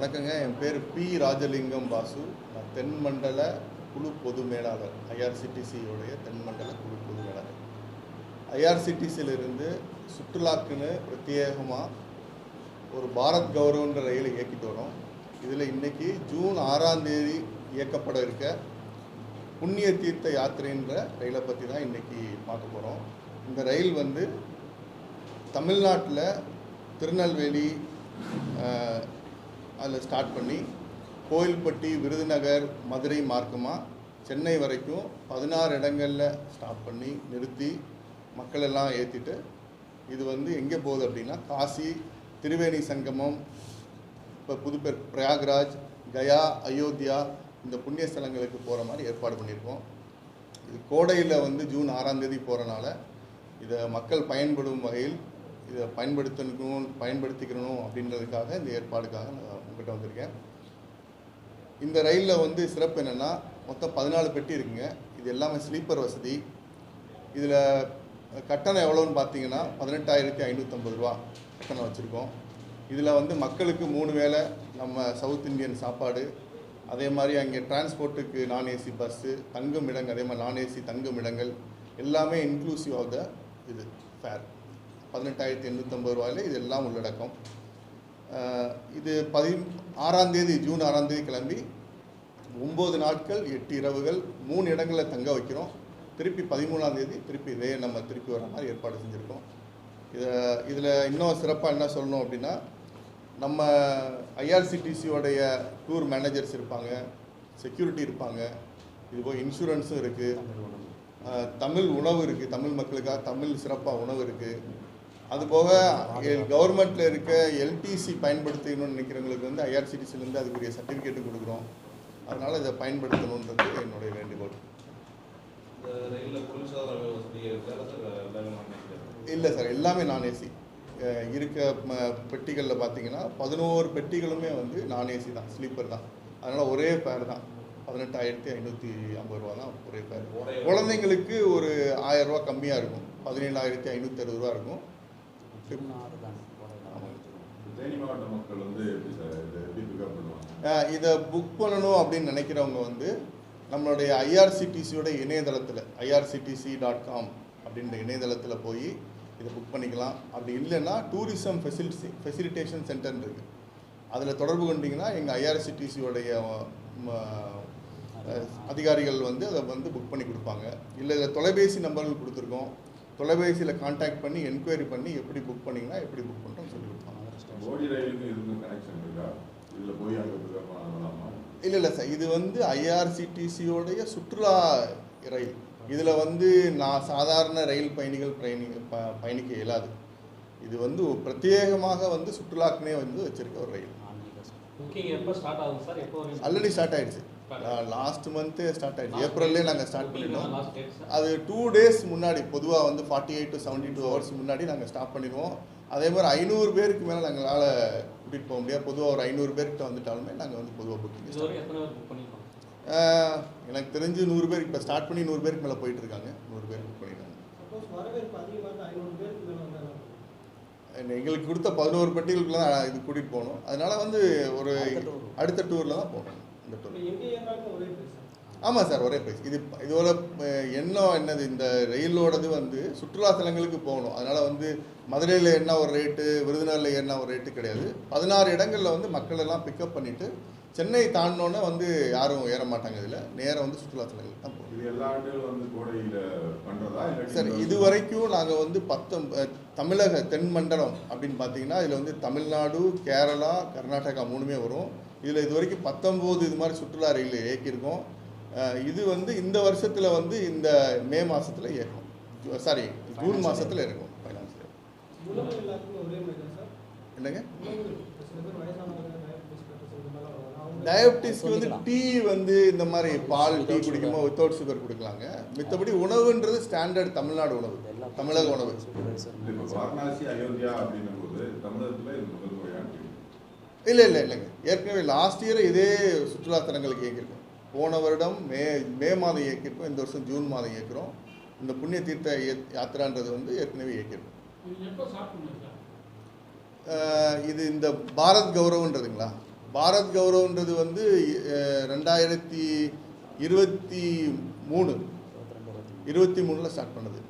வணக்கங்க. என் பேர் பி. ராஜலிங்கம் பாசு. நான் தென்மண்டல குழு பொது மேலாளர். ஐஆர்சிடிசியோடைய தென்மண்டல குழு பொது மேலாளர். ஐஆர்சிடிசியிலிருந்து சுற்றுலாக்குன்னு பிரத்யேகமாக ஒரு பாரத் கௌரவன்ற ரயிலை இயக்கிட்டு வரோம். இதில் இன்றைக்கி ஜூன் ஆறாம் தேதி இயக்கப்பட இருக்க புண்ணிய தீர்த்த யாத்திரைன்ற ரயிலை பற்றி தான் இன்றைக்கி பார்க்க போகிறோம் இந்த ரயில் வந்து தமிழ்நாட்டில் திருநெல்வேலி அதில் ஸ்டார்ட் பண்ணி கோயில்பட்டி விருதுநகர் மதுரை மார்க்கமாக சென்னை வரைக்கும் பதினாறு இடங்களில் ஸ்டாப் பண்ணி நிறுத்தி மக்களெல்லாம் ஏற்றிட்டு இது வந்து எங்கே போகுது அப்படின்னா காசி திரிவேணி சங்கமம் இப்போ புதுப்பேர் பிரயாக்ராஜ் கயா அயோத்தியா இந்த புண்ணிய ஸ்தலங்களுக்கு போகிற மாதிரி ஏற்பாடு பண்ணியிருக்கோம் இது கோடையில் வந்து ஜூன் ஆறாம் தேதி போகிறனால இதை மக்கள் பயன்படும் வகையில் இதை பயன்படுத்தணும் பயன்படுத்திக்கணும் அப்படின்றதுக்காக இந்த ஏற்பாடுக்காக நாங்கள் உங்கள்கிட்ட வந்திருக்கேன். இந்த ரயிலில் வந்து சிறப்பு என்னென்னா மொத்தம் பதினாலு பெட்டி இருக்குங்க. இது எல்லாமே ஸ்லீப்பர் வசதி. இதில் கட்டணம் எவ்வளோன்னு பார்த்தீங்கன்னா பதினெட்டாயிரத்தி ஐநூற்றம்பது ரூபா கட்டணம் வச்சுருக்கோம். இதில் வந்து மக்களுக்கு மூணு வேளை நம்ம சவுத் இந்தியன் சாப்பாடு அதே மாதிரி அங்கே டிரான்ஸ்போர்ட்டுக்கு நான் ஏசி பஸ்ஸு தங்கும் இடங்கள் அதே மாதிரி நான் ஏசி தங்கும் இடங்கள் எல்லாமே இன்க்ளூசிவ் ஆஃப் த இது ஃபேர் பதினெட்டாயிரத்தி எண்ணூற்றம்பது ரூபாயில் இது எல்லாம் உள்ளடக்கம். இது பதி ஆறாம் தேதி ஜூன் ஆறாம் தேதி கிளம்பி ஒம்பது நாட்கள் எட்டு இரவுகள் மூணு இடங்களில் தங்க வைக்கிறோம். திருப்பி பதிமூணாம் தேதி திருப்பி இதே நம்ம திருப்பி வர மாதிரி ஏற்பாடு செஞ்சுருக்கோம். இதை இதில் இன்னும் சிறப்பாக என்ன சொல்லணும் அப்படின்னா நம்ம ஐஆர்சிடிசியோடைய டூர் மேனேஜர்ஸ் இருப்பாங்க செக்யூரிட்டி இருப்பாங்க இது போய் இன்சூரன்ஸும் இருக்குது தமிழ் உணவு. இருக்குது தமிழ் மக்களுக்காக தமிழ் சிறப்பாக உணவு இருக்குது அதுபோக கவர்மெண்ட்டில் இருக்க எல்டிசி பயன்படுத்தணும்னு நினைக்கிறவங்களுக்கு வந்து ஐஆர்சிடிசிலேருந்து அதுக்குரிய சர்டிஃபிகேட்டு கொடுக்குறோம். அதனால் இதை பயன்படுத்தணுன்றது என்னுடைய வேண்டுகோள். இல்லை சார் எல்லாமே நான் ஏசி. இருக்க பெட்டிகளில் பார்த்தீங்கன்னா பதினோரு பெட்டிகளுமே வந்து நான் ஏசி தான் ஸ்லீப்பர் தான். அதனால் ஒரே பேர் தான். பதினெட்டாயிரத்தி ஐநூற்றி ஐம்பது ரூபா தான் ஒரே பேர். குழந்தைங்களுக்கு ஒரு ஆயிரம் ரூபா கம்மியாக இருக்கும். பதினேழாயிரத்தி ஐநூற்றி அறுபது ரூபா இருக்கும். ஆமாங்க. தேனி மாவட்ட மக்கள் வந்து எப்படி சார் இதை புக் பண்ணணும் அப்படின்னு நினைக்கிறவங்க வந்து நம்மளுடைய ஐஆர்சிடிசியோட இணையதளத்தில் ஐஆர்சிடிசி டாட் காம் அப்படின்ற இணையதளத்தில் போய் இதை புக் பண்ணிக்கலாம். அப்படி இல்லைன்னா டூரிசம் ஃபெசிலிட்டி ஃபெசிலிட்டேஷன் சென்டர் இருக்குது அதில் தொடர்பு கொண்டீங்கன்னா எங்கள் ஐஆர்சிடிசியோடைய அதிகாரிகள். வந்து அதை வந்து புக் பண்ணி கொடுப்பாங்க. இல்லை இதில் தொலைபேசி நம்பர்கள் கொடுத்துருக்கோம். தொலைபேசியில் காண்டாக்ட் பண்ணி என்கொயரி பண்ணி எப்படி புக் பண்ணிங்கன்னா எப்படி புக் பண்ணுறோம்னு சொல்லி கொடுப்பாங்க. இல்லை இல்லை சார். இது வந்து ஐஆர்சிடிசியோடைய சுற்றுலா ரயில். இதில் வந்து நான் சாதாரண ரயில் பயணிகள் பயணி பயணிக்க இயலாது. இது வந்து பிரத்யேகமாக வந்து சுற்றுலாக்குனே வந்து வச்சிருக்க ஒரு ரயில். ஆல்ரெடி ஸ்டார்ட் ஆயிடுச்சு. லாஸ்ட் மந்த்தே ஸ்டார்ட் ஆயிடுச்சு. ஏப்ரல்லே நாங்கள் ஸ்டார்ட் பண்ணிட்டோம். அது டூ டேஸ் முன்னாடி பொதுவாக வந்து forty eight to seventy two hours முன்னாடி நாங்கள் ஸ்டாப் பண்ணிடுவோம். அதே மாதிரி ஐநூறு பேருக்கு மேலே நாங்களால் கூட்டிகிட்டு போக முடியாது. பொதுவாக ஒரு ஐநூறு பேர்கிட்ட வந்துட்டாலுமே நாங்கள் வந்து பொதுவாக புக்கிங் எனக்கு தெரிஞ்சு நூறு பேர் இப்போ ஸ்டார்ட் பண்ணி நூறு பேருக்கு மேலே போயிட்டு இருக்காங்க. நூறு பேர் புக் பண்ணிட்டாங்க எங்களுக்கு கொடுத்த பதினோரு பெட்டிகளுக்குள்ள தான் இது கூட்டிகிட்டு போகணும். அதனால வந்து ஒரு அடுத்த டூரில் தான் போகணும். இந்த டூர் ஆமாம் சார் ஒரே பிரைஸ் இது இதோட எண்ணம் என்னது இந்த ரயிலோடது வந்து சுற்றுலா தலங்களுக்கு போகணும். அதனால் வந்து மதுரையில் என்ன ஒரு ரேட்டு விருதுநகரில் என்ன ஒரு ரேட்டு கிடையாது. பதினாறு இடங்களில் வந்து மக்கள் எல்லாம் பிக்கப் பண்ணிவிட்டு சென்னை தாண்டினோன்னே வந்து யாரும் ஏற மாட்டாங்க இதில். நேராக வந்து சுற்றுலா தலங்களுக்கு தான் போகணும் இது எல்லா ஆண்டுகளும் வந்து கோடையில் பண்ணுறதா சார் இது வரைக்கும் நாங்கள் வந்து பத்தம் தமிழக தென் மண்டலம் அப்படின்னு பார்த்தீங்கன்னா இதில் வந்து தமிழ்நாடு கேரளா கர்நாடகா மூணுமே வரும். இதில் இது வரைக்கும் பத்தொம்போது இது மாதிரி சுற்றுலா ரயில் இயக்கியிருக்கோம். இது வந்து இந்த வருஷத்தில் வந்து இந்த மே மாதத்தில் இயக்கும். சாரி ஜூன் மாதத்தில் இருக்கும் ஃபைனான்ஸ் என்னங்க? டயபிட்டிஸ்க்கு வந்து டீ வந்து இந்த மாதிரி பால் டீ குடிக்கும்போது வித்தவுட் சுகர் கொடுக்கலாங்க. மித்தபடி உணவுன்றது ஸ்டாண்டர்ட் தமிழ்நாடு உணவு. தமிழக உணவு. இல்லை இல்லை இல்லை இல்லைங்க. ஏற்கனவே லாஸ்ட் இயர் இதே சுற்றுலா தலங்களுக்கு இயக்கியிருக்கோம். போன வருடம் மே மே மாதம் இயக்கியிருக்கோம். இந்த வருஷம் ஜூன் மாதம் இயக்கிறோம். இந்த புண்ணிய தீர்த்த யாத்திரான்றது வந்து ஏற்கனவே இயக்கியிருக்கோம். இது இந்த பாரத் கௌரவன்றதுங்களா? பாரத் கௌரவன்றது வந்து ரெண்டாயிரத்தி இருபத்தி மூணு. இருபத்தி மூணில் ஸ்டார்ட் பண்ணது.